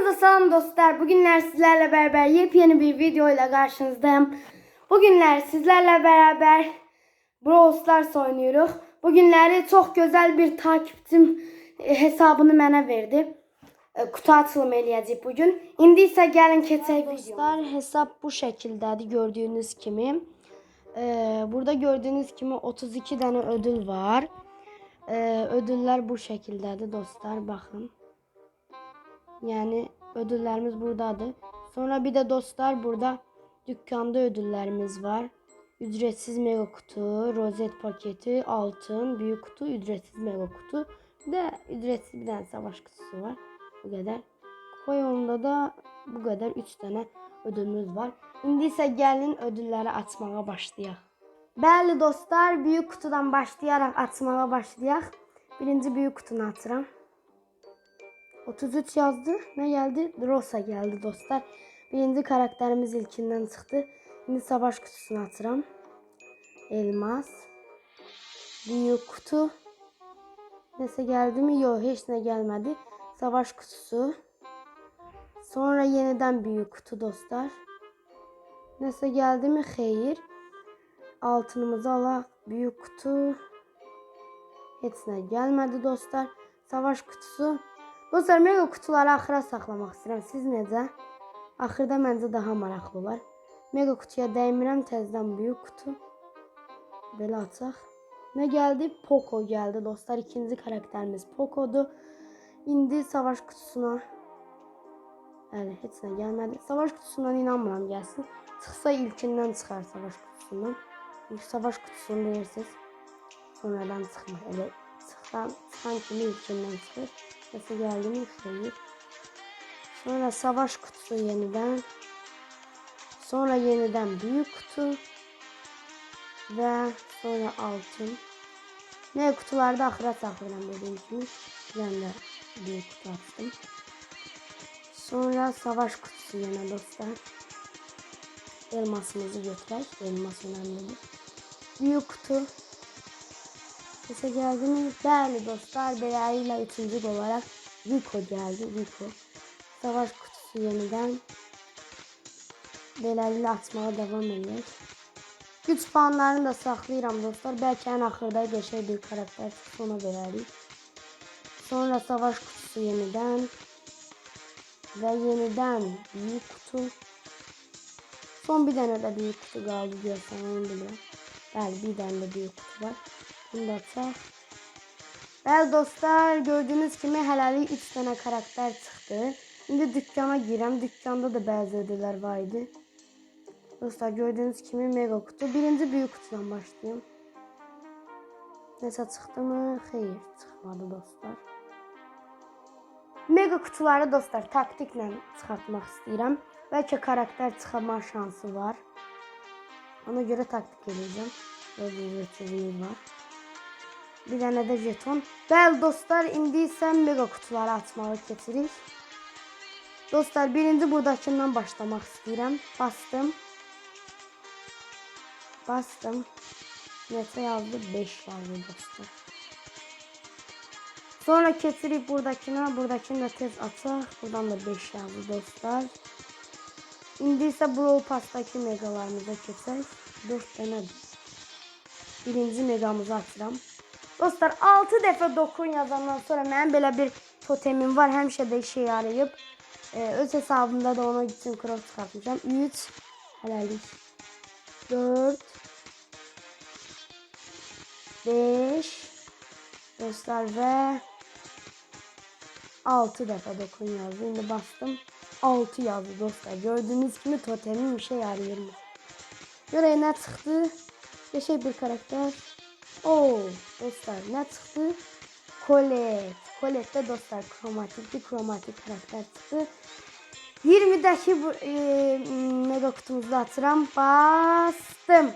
Kanalımıza selam dostlar. Bugünler sizlerle beraber yepyeni bir videoyla karşınızdayım. Bugünler sizlerle beraber Brawl Stars oynuyoruz. Bugünleri çok güzel bir takipçim e, hesabını mənə verdi. E, Kutu açılımı eləyəcək bugün. İndi isə gəlin keçək Dostlar hesap bu şekildədir gördüğünüz kimi. Ee, burada gördüğünüz kimi 32 tane ödül var. Ödüller bu şekildedir dostlar bakın. Yani ödüllerimiz buradadır. Sonra bir de dostlar burada dükkanda ödüllerimiz var. Ücretsiz mega kutu, rozet paketi, altın, büyük kutu, ücretsiz mega kutu. Bir de ücretsiz bir tane savaş kutusu var. Bu kadar. Koyunda da bu kadar 3 tane ödülümüz var. İndi isə gəlin ödülləri açmağa başlayaq. Bəli dostlar, büyük kutudan başlayaraq açmağa başlayaq. Birinci büyük kutunu açıram. 33 yazdı. Ne geldi? Rosa geldi dostlar. Birinci karakterimiz ilkinden çıktı. Şimdi savaş kutusunu atıram. Elmas. Büyük kutu. Neyse geldi mi? Yok hiç ne gelmedi. Savaş kutusu. Sonra yeniden büyük kutu dostlar. Neyse geldi mi? Hayır. Altınımızı alaq. Büyük kutu. Hepsine gelmedi dostlar. Savaş kutusu. Dostlar mega kutuları axıra saxlamaq istəyirəm. Siz necə? Axırda məncə daha maraqlı olar. Mega kutuya dəymirəm, təzədən böyük kutu. Belə açaq. Nə gəldi? Poco gəldi dostlar. İkinci karakterimiz Poco'dur. İndi savaş kutusuna Bəli, heç nə gəlmədi. Savaş kutusundan inanmıram gəlsin. Çıxsa ilkindən çıxar savaş kutusundan. Çünki savaş kutusunu deyirsiniz. Sonradan çıxmır. Elə çıxan, çıxan kimi ilkindən çıxır. Nasıl geldi mi? Sonra savaş kutusu yeniden. Sonra yeniden büyük kutu. Ve sonra altın. Ne kutularda ahıra saklayacağım dediğim gibi. Ben de büyük kutu açtım. Sonra savaş kutusu yine dostlar. Elmasımızı götürək. Elmas önemlidir. Büyük kutu. Sese geldi mi? Değerli dostlar, belayla üçüncü olarak Rico geldi. Rico. Savaş kutusu yeniden belayla atmaya devam ediyor. Güç puanlarını da saklayıram dostlar. Belki en ahırda geçer bir karakter çıksa ona verərik. Sonra savaş kutusu yeniden. Ve yeniden büyük kutu. Son bir tane de büyük kutu kaldı diyorsan onu biliyorum. Bəli, bir tane de büyük kutu var. Açaq. Bəli dostlar, gördüğünüz kimi hələlik 3 dənə karakter çıxdı. İndi dükkana girəm. Dükkanda da bəzi ödüllər var idi. Dostlar gördüğünüz kimi mega kutu. Birinci büyük kutudan başlayayım. Nəsə çıxdı mı? Xeyr, çıxmadı dostlar. Mega kutuları dostlar taktiklə çıxartmaq istəyirəm. Bəlkə karakter çıxarma şansı var. Ona göre taktik edeceğim. Böyle bir var. Bir tane de jeton. Bəli dostlar, indi isə mega kutuları açmağı keçirik. Dostlar, birinci buradakindən başlamaq istəyirəm. Bastım. Bastım. Neçə yazdı? 5 yazdı dostlar. Sonra keçirik buradakına. Buradakini də tez açaq. Buradan da 5 yazdı dostlar. İndi isə Brawl Pass'dakı megalarımıza keçək. 4 dənə birinci megamızı açıram. Dostlar 6 dəfə dokun yazandan sonra mənim belə bir totemim var. Həmişə də işə yarayıb. Ee, öz hesabımda da ona üçün cross çıxartmışam. 3 hələlik 4 5 dostlar və 6 dəfə dokun yazdı. İndi bastım. 6 yazdı dostlar. Gördüğünüz gibi totemim işe yarayırmış. Görək ne çıktı? Geçək bir karakter. Oo dostlar ne çıktı? Colette. Colette'de dostlar kromatik bir kromatik karakter çıktı. 20'deki bu e, mega kutumuzu atıram. Bastım.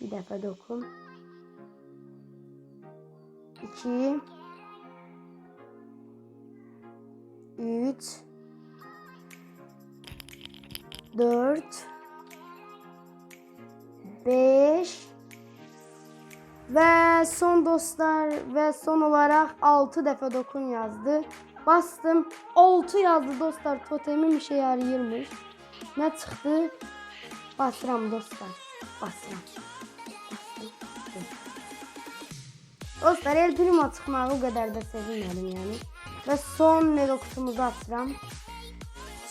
Bir defa dokun. 2 3 4 5 Ve son dostlar ve son olarak 6 defa dokun yazdı. Bastım 6 yazdı dostlar. Totemim işe yarayırmış. Ne çıktı? Basıram dostlar. Basıram. Dostlar El Primo çıkmağı o kadar da sevinmedim yani. Ve son mega kutumuzu atıram.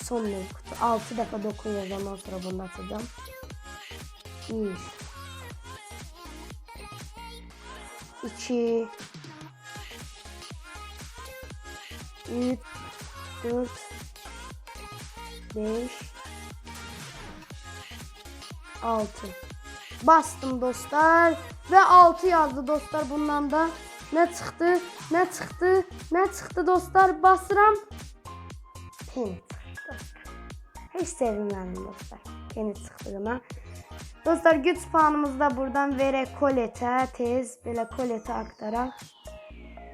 Son mega kutu. 6 defa dokun yazandan sonra bunu atacağım. 1 2 3 4 5 6 Bastım dostlar ve 6 yazdı dostlar bundan da. Ne çıktı? Ne çıktı? Ne çıktı dostlar? Basıram. Pin. Hiç sevinmedim dostlar pin çıktığına Dostlar güç puanımızı da buradan verə koletə tez belə koletə aktaraq.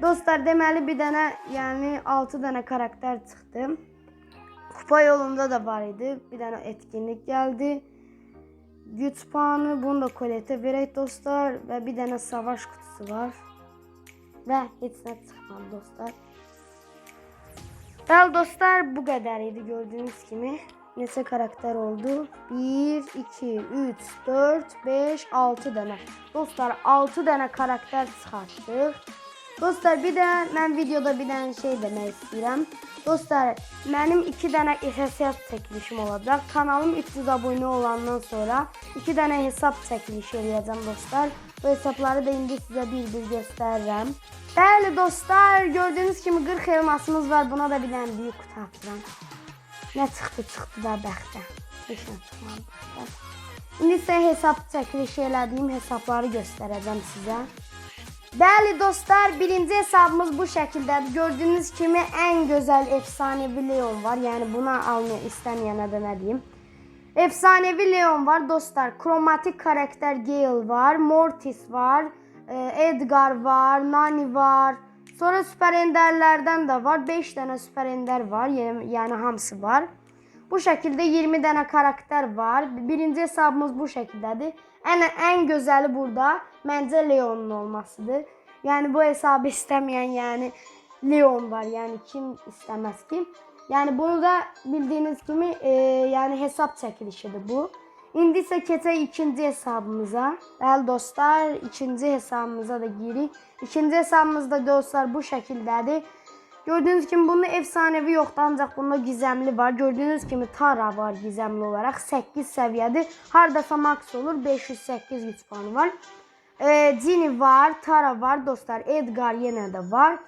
Dostlar deməli bir dənə, yəni 6 dənə karakter çıxdı. Kupa yolunda da var idi. Bir dənə etkinlik gəldi. Güç puanı bunu da koletə verək dostlar və bir dənə savaş kutusu var. Və heç nə çıxmadı dostlar. Bəli dostlar bu qədər idi gördüyünüz kimi. Neçə karakter oldu? 1, 2, 3, 4, 5, 6 dənə. Dostlar 6 dənə karakter çıxartdıq. Dostlar bir də mən videoda bir dənə şey demək istəyirəm. Dostlar mənim 2 dənə hesab çəkilişim olacaq. Kanalım 300 abunə olandan sonra 2 dənə hesab çəkilişi eləyəcəm dostlar. Bu hesabları da indi sizə bir-bir göstərirəm. Bəli dostlar, gördüyünüz kimi 40 elmasımız var. Buna da bir dənə büyük kutu atıram. Ne çıktı çıktı da bəxtə. Heç nə çıxmadı bəxtə. İndi sizə hesab çəkilişi elədiyim hesabları göstərəcəm sizə. Bəli dostlar, birinci hesabımız bu şəkildədir. Gördüyünüz kimi ən gözəl efsanevi Leon var. Yəni buna almaq istəməyənə də nə deyim. Efsanevi Leon var dostlar. Kromatik karakter Gale var. Mortis var. e, Edgar var. Nani var. Sonra süper enderlerden de var. 5 tane süper ender var. Yani, hamısı var. Bu şekilde 20 tane karakter var. Birinci hesabımız bu şekildedir. En en güzeli burada bence Leon'un olmasıdır. Yani bu hesabı istemeyen yani Leon var. Yani kim istemez ki? Yani bunu da bildiğiniz gibi e, yani hesap çekilişidir bu. İndi isə keçək ikinci hesabımıza. Bəli dostlar, ikinci hesabımıza da girik. İkinci hesabımızda dostlar bu şəkildədir. Gördüyünüz kimi bunun efsanevi yoxdur, ancaq bunda gizemli var. Gördüyünüz kimi Tara var gizemli olaraq 8 səviyyədir. Hardasa max olur 508 güc puanı var. Ee, Ginny var, Tara var dostlar. Edgar yenə də var.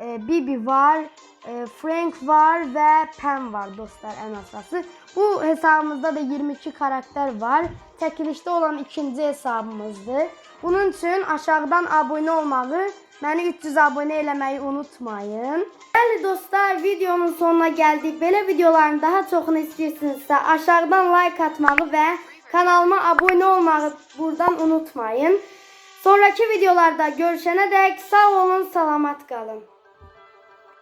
Ee, Bibi var, e, Frank var və Pam var dostlar ən əsası. Bu hesabımızda da 22 karakter var. Çəkilişdə olan ikinci hesabımızdır. Bunun üçün aşağıdan abunə olmağı, məni 300 abunə eləməyi unutmayın. Bəli dostlar, videonun sonuna gəldik. Belə videoların daha çoxunu istəyirsinizsə aşağıdan like atmağı və kanalıma abunə olmağı buradan unutmayın. Sonraki videolarda görüşene dek sağ olun, salamat kalın.